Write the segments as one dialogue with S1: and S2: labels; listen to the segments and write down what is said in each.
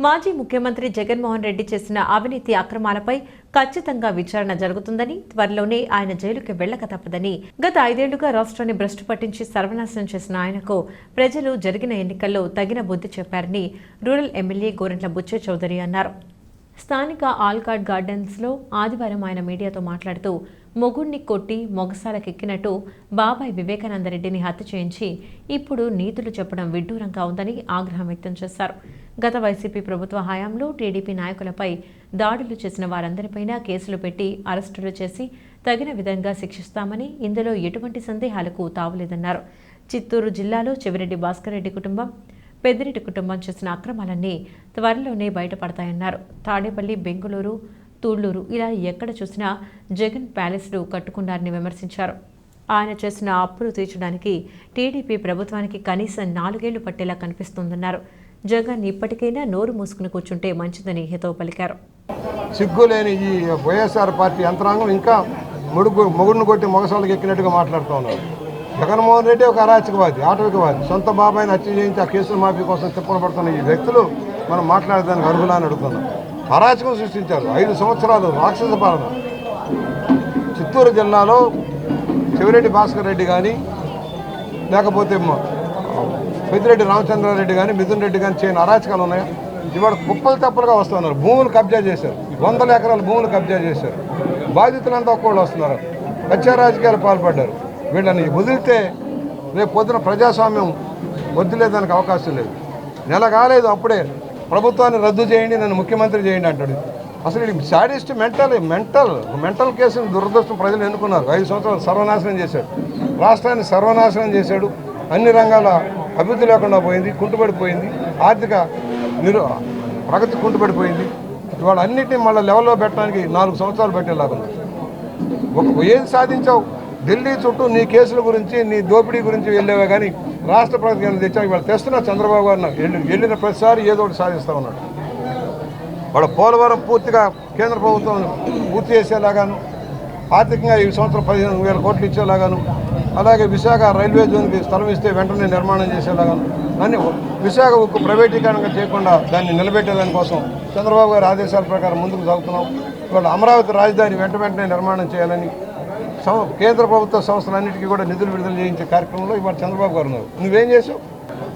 S1: మాజీ ముఖ్యమంత్రి జగన్మోహన్ రెడ్డి చేసిన అవినీతి అక్రమాలపై ఖచ్చితంగా విచారణ జరుగుతుందని త్వరలోనే ఆయన జైలుకి వెళ్ళక తప్పదని గత ఐదేళ్ళుగా రాష్ట్రాన్ని భ్రష్టు పట్టించి సర్వనాశనం చేసిన ఆయనకు ప్రజలు జరిగిన ఎన్నికల్లో తగిన బుద్ధి చెప్పారని రూరల్ ఎమ్మెల్యే గోరెంట్ల బుచ్చే చౌదరి అన్నారు. స్థానిక ఆల్కాడ్ గార్డెన్స్లో ఆదివారం ఆయన మీడియాతో మాట్లాడుతూ మొగుణ్ణి కొట్టి మొగసాలకెక్కినట్టు బాబాయ్ వివేకానందరెడ్డిని హత్య చేయించి ఇప్పుడు నీతులు చెప్పడం విడ్డూరంగా ఉందని ఆగ్రహం వ్యక్తం చేశారు. గత వైసీపీ ప్రభుత్వ హయాంలో టీడీపీ నాయకులపై దాడులు చేసిన వారందరిపైన కేసులు పెట్టి అరెస్టులు చేసి తగిన విధంగా శిక్షిస్తామని ఇందులో ఎటువంటి సందేహాలకు తావులేదన్నారు. చిత్తూరు జిల్లాలో చెవిరెడ్డి భాస్కర్ రెడ్డి కుటుంబం పెద్దిరెడ్డి కుటుంబం చేసిన అక్రమాలన్నీ త్వరలోనే బయటపడతాయన్నారు. తాడేపల్లి బెంగుళూరు తూళ్ళూరు ఇలా ఎక్కడ చూసినా జగన్ ప్యాలెస్లు కట్టుకున్నారని విమర్శించారు. ఆయన చేసిన అప్పులు తీర్చడానికి టీడీపీ ప్రభుత్వానికి కనీసం నాలుగేళ్ళు పట్టేలా కనిపిస్తోందన్నారు. జగన్ ఇప్పటికైనా నోరు మూసుకుని కూర్చుంటే మంచిదని హితవు పలికారు.
S2: సిగ్గులేని ఈ వైఎస్ఆర్ పార్టీ యంత్రాంగం ఇంకా ముడుగు మొగుడిని కొట్టి మొగసాలకు ఎక్కినట్టుగా మాట్లాడుతూ ఉన్నారు. జగన్మోహన్ రెడ్డి ఒక అరాచకవాది ఆటవికవాది. సొంత బాబాయిని హత్య చేయించి ఆ కేసుల మాఫీ కోసం తిప్పన పడుతున్న ఈ వ్యక్తులు మనం మాట్లాడేదానికి అర్హులా అని అడుగుతున్నాం. అరాచకం సృష్టించారు. ఐదు సంవత్సరాలు రాక్షస పాలన. చిత్తూరు జిల్లాలో చెవిరెడ్డి భాస్కర్ రెడ్డి కానీ లేకపోతే పెద్దిరెడ్డి రామచంద్రారెడ్డి కానీ మిథున్ రెడ్డి కానీ చేయని అరాచకాలు ఉన్నాయి? ఇవాళ కుప్పలు తప్పలుగా వస్తున్నారు. భూములు కబ్జా చేశారు. వందల ఎకరాల భూములు కబ్జా చేశారు. బాధితులంతా ఒక్కళ్ళు వస్తున్నారు. హత్యా రాజకీయాలు పాల్పడ్డారు. వీళ్ళని వదిలితే రేపు పొద్దున ప్రజాస్వామ్యం వదిలేదానికి అవకాశం లేదు. నెల కాలేదు అప్పుడే ప్రభుత్వాన్ని రద్దు చేయండి నన్ను ముఖ్యమంత్రి చేయండి అంటాడు. అసలు ఇది సాడిస్ట్ మెంటల్ మెంటల్ మెంటల్ కేసుని దురదృష్టం ప్రజలు ఎన్నుకున్నారు. ఐదు సంవత్సరాలు సర్వనాశనం చేశాడు. రాష్ట్రాన్ని సర్వనాశనం చేశాడు. అన్ని రంగాల అభివృద్ధి లేకుండా పోయింది కుంటుపడిపోయింది ఆర్థిక నిరు ప్రగతి కుంటుపడిపోయింది ఇవాళ అన్నిటిని మళ్ళీ లెవెల్లో పెట్టడానికి నాలుగు సంవత్సరాలు పెట్టేలాగా ఒక ఏది సాధించావు? ఢిల్లీ చుట్టూ నీ కేసుల గురించి నీ దోపిడీ గురించి వెళ్ళేవే కానీ రాష్ట్ర ప్రభుత్వం ఏమైనా తెచ్చావు? ఇవాళ తెస్తున్నా చంద్రబాబు గారు వెళ్ళి వెళ్ళిన ప్రతిసారి ఏదో ఒకటి సాధిస్తూ ఉన్నాడు. వాళ్ళ పోలవరం పూర్తిగా కేంద్ర ప్రభుత్వం పూర్తి చేసేలాగాను ఆర్థికంగా ఈ సంవత్సరం పదిహేను వేల కోట్లు ఇచ్చేలాగాను అలాగే విశాఖ రైల్వే జోన్కి స్థలం ఇస్తే వెంటనే నిర్మాణం చేసేలాగాను దాన్ని విశాఖ ఉక్కు ప్రైవేటీకరణ చేయకుండా దాన్ని నిలబెట్టేదానికోసం చంద్రబాబు గారి ఆదేశాల ప్రకారం ముందుకు సాగుతున్నాం. ఇవాళ అమరావతి రాజధాని వెంట వెంటనే నిర్మాణం చేయాలని కేంద్ర ప్రభుత్వ సంస్థలన్నిటికీ కూడా నిధులు విడుదల చేయించే కార్యక్రమంలో ఇవాళ చంద్రబాబు గారు ఉన్నారు. నువ్వేం చేసావు?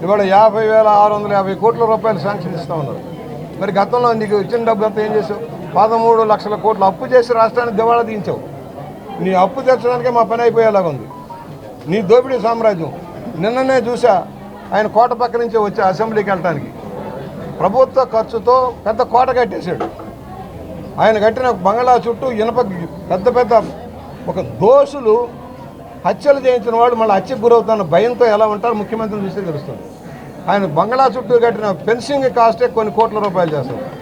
S2: ఇవాళ యాభై వేల ఆరు వందల యాభై కోట్ల రూపాయలు శాంక్షన్ ఇస్తూ ఉన్నారు. మరి గతంలో నీకు ఇచ్చిన డబ్బు అంతా ఏం చేసావు? పదమూడు లక్షల కోట్లు అప్పు చేసి రాష్ట్రానికి దివాళా దించావు నీ అప్పు తెచ్చడానికే మా పని అయిపోయేలాగా ఉంది. నీ దోపిడీ సామ్రాజ్యం. నిన్ననే చూసా ఆయన కోట పక్క నుంచి వచ్చి అసెంబ్లీకి వెళ్ళటానికి. ప్రభుత్వ ఖర్చుతో పెద్ద కోట కట్టేశాడు. ఆయన కట్టిన బంగ్లా చుట్టూ ఇనప పెద్ద పెద్ద ఒక దోషులు హత్యలు చేయించిన వాళ్ళు మళ్ళీ హత్యకు గురవుతున్న భయంతో ఎలా ఉంటారో ముఖ్యమంత్రిని చూస్తే తెలుస్తుంది. ఆయన బంగ్లా చుట్టూ కట్టిన ఫెన్సింగ్ కాస్టే కొన్ని కోట్ల రూపాయలు చేస్తారు.